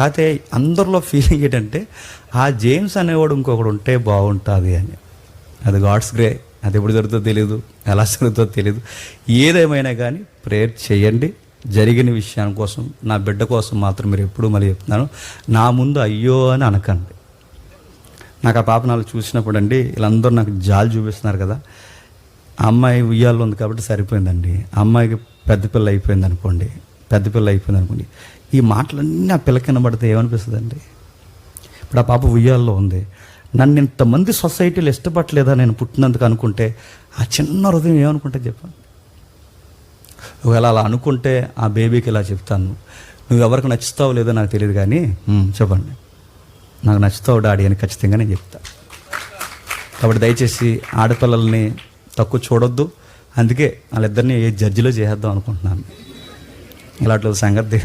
కాకపోతే అందరిలో ఫీలింగ్ ఏంటంటే ఆ జేమ్స్ అనేవాడు ఇంకొకడు ఉంటే బాగుంటుంది అని. అది గాడ్స్ గ్రే అది ఎప్పుడు జరుగుతుందో తెలియదు ఎలా జరుగుతుందో తెలియదు ఏదేమైనా కానీ ప్రేయర్ చేయండి. జరిగిన విషయాని కోసం నా బిడ్డ కోసం మాత్రం మీరు ఎప్పుడు మళ్ళీ చెప్తున్నాను. నా ముందు అయ్యో అని అనకండి. నాకు ఆ పాప నాలుగు చూసినప్పుడు అండి వీళ్ళందరూ నాకు జాలి చూపిస్తున్నారు కదా. అమ్మాయి ఉయ్యాల్లో ఉంది కాబట్టి సరిపోయిందండి. అమ్మాయికి పెద్ద పిల్ల అయిపోయింది అనుకోండి పెద్ద పిల్ల అయిపోయింది అనుకోండి. ఈ మాటలన్నీ ఆ పిల్లకి వినబడితే ఏమనిపిస్తుందండి? ఇప్పుడు ఆ పాప ఉయ్యాల్లో ఉంది. నన్ను ఇంతమంది సొసైటీలు ఇష్టపడలేదా నేను పుట్టినందుకు అనుకుంటే ఆ చిన్న హృదయం ఏమనుకుంటే చెప్పండి ఒకవేళ అలా అనుకుంటే ఆ బేబీకి ఇలా చెప్తాను. నువ్వు ఎవరికి నచ్చుతావో లేదో నాకు తెలియదు కానీ చెప్పండి. నాకు నచ్చుతావు డాడీ అని ఖచ్చితంగా నేను చెప్తా. కాబట్టి దయచేసి ఆడపిల్లల్ని తక్కువ చూడొద్దు. అందుకే వాళ్ళిద్దరిని ఏ జడ్జిలో చేసేద్దాం అనుకుంటున్నాను. ಎಲ್ಲ ಸಂಗತಿ